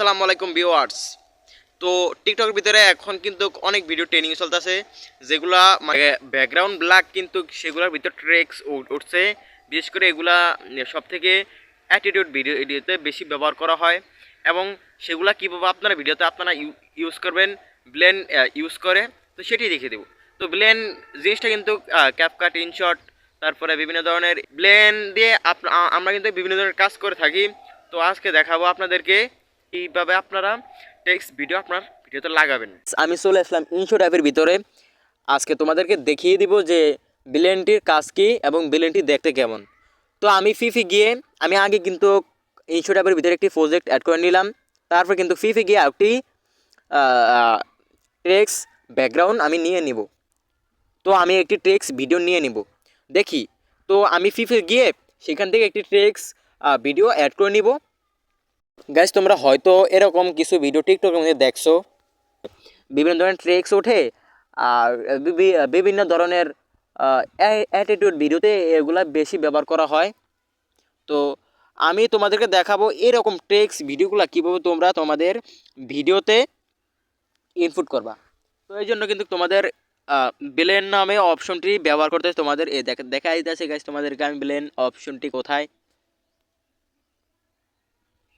আসসালামু আলাইকুম ভিউয়ার্স। তো টিকটকের ভিতরে এখন কিন্তু অনেক ভিডিও ট্রেনিং চলতেছে, যেগুলা মানে ব্যাকগ্রাউন্ড ব্ল্যাক কিন্তু সেগুলোর ভিতর ট্রেক্স উঠছে। বিশেষ করে এগুলা সব থেকে অ্যাটিটিউড ভিডিও এডিওতে বেশি ব্যবহার করা হয়। এবং সেগুলা কীভাবে আপনারা ভিডিওতে আপনারা ইউজ করবেন ব্লেন ইউজ করে, তো সেটি দেখিয়ে দেবো। তো ব্লেন জিনিসটা কিন্তু ক্যাপকাট ইনশট তারপরে বিভিন্ন ধরনের ব্লেন দিয়ে আমরা কিন্তু বিভিন্ন ধরনের কাজ করে থাকি। তো আজকে দেখাবো আপনাদেরকে এইভাবে আপনারা টেক্সট ভিডিও আপনার ভিডিওতে লাগাবেন। আমি চলে আসলাম ইনশো অ্যাপের ভিতরে। আজকে তোমাদেরকে দেখিয়ে দিব যে বিলেনটির কাজ কী এবং বিলেনটি দেখতে কেমন। তো আমি ফিফি গিয়ে, আমি আগে কিন্তু ইনশো অ্যাপের ভিতরে একটি প্রজেক্ট অ্যাড করে নিলাম। তারপর কিন্তু ফিফি গিয়ে একটি টেক্স ব্যাকগ্রাউন্ড আমি নিয়ে নিব। তো আমি একটি টেক্স ভিডিও নিয়ে নিব। দেখি। তো আমি ফিফে গিয়ে সেখান থেকে একটি টেক্স ভিডিও অ্যাড করে নিব। গাইজ তোমরা হয়তো এরকম কিছু ভিডিও টিকটকের মধ্যে দেখছ। বিভিন্ন ধরনের ট্রেক্স ওঠে, আর বিভি- বিভিন্ন ধরনের অ্যাটিটিউড ভিডিওতে এগুলা বেশি ব্যবহার করা হয়। তো আমি তোমাদেরকে দেখাবো এরকম টেক্স ভিডিওগুলো কীভাবে তোমরা তোমাদের ভিডিওতে ইনপুট করবা। তো এই জন্য কিন্তু তোমাদের ব্লেন নামে অপশনটি ব্যবহার করতে তোমাদের এ দেখা দেখা দিতেছে। গাছ তোমাদেরকে আমি ব্লেন অপশনটি কোথায়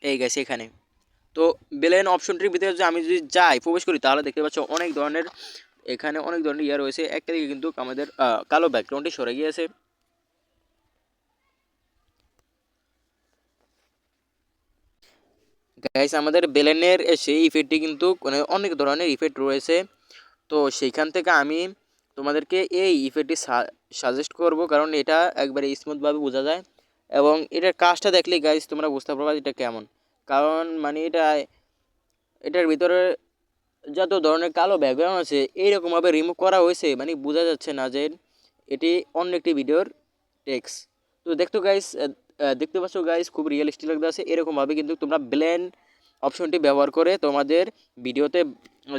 এই গেছে এখানে। তো বেলেন অপশনটির ভিতরে যদি আমি যদি যাই, প্রবেশ করি, তাহলে দেখতে পাচ্ছ অনেক ধরনের, এখানে অনেক ধরনের ইয়ে রয়েছে। একটা দিকে কিন্তু আমাদের কালো ব্যাকগ্রাউন্ডটি সরে গিয়েছে। গাইস আমাদের বেলেনের সেই ইফেক্টটি কিন্তু মানে অনেক ধরনের ইফেক্ট রয়েছে। তো সেইখান থেকে আমি তোমাদেরকে এই ইফেক্টটি সাজেস্ট করব, কারণ এটা একবারে স্মুথভাবে বোঝা যায়। এবং এটার কাজটা দেখলেই গাইস তোমরা বুঝতে পারবা এটা কেমন। কারণ মানে এটা, এটার ভিতরে যত ধরনের কালো ব্যাকগ্রাউন্ড আছে, এইরকমভাবে রিমুভ করা হয়েছে মানে বোঝা যাচ্ছে না যে এটি অন্য একটি ভিডিওর টেক্স তো দেখতো গাইস দেখতে পাচ্ছ গাইস খুব রিয়েলিস্টিক লাগতে আছে। এরকমভাবে কিন্তু তোমরা ব্লেন অপশনটি ব্যবহার করে তোমাদের ভিডিওতে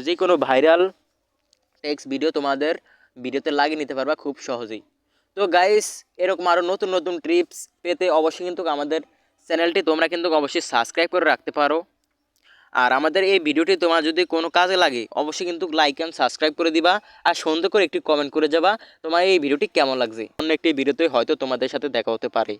যে কোনো ভাইরাল টেক্স ভিডিও তোমাদের ভিডিওতে লাগিয়ে নিতে পারবা খুব সহজেই। তো গাইস এরকম আরও নতুন নতুন ট্রিপস পেতে অবশ্যই কিন্তু আমাদের চ্যানেলটি তোমরা কিন্তু অবশ্যই সাবস্ক্রাইব করে রাখতে পারো। আর আমাদের এই ভিডিওটি তোমার যদি কোনো কাজে লাগে, অবশ্যই কিন্তু লাইক অ্যান্ড সাবস্ক্রাইব করে দিবা আর সুন্দর করে একটি কমেন্ট করে যাবা তোমার এই ভিডিওটি কেমন লাগছে। অন্য একটি ভিডিওতে হয়তো তোমাদের সাথে দেখা হতে পারে।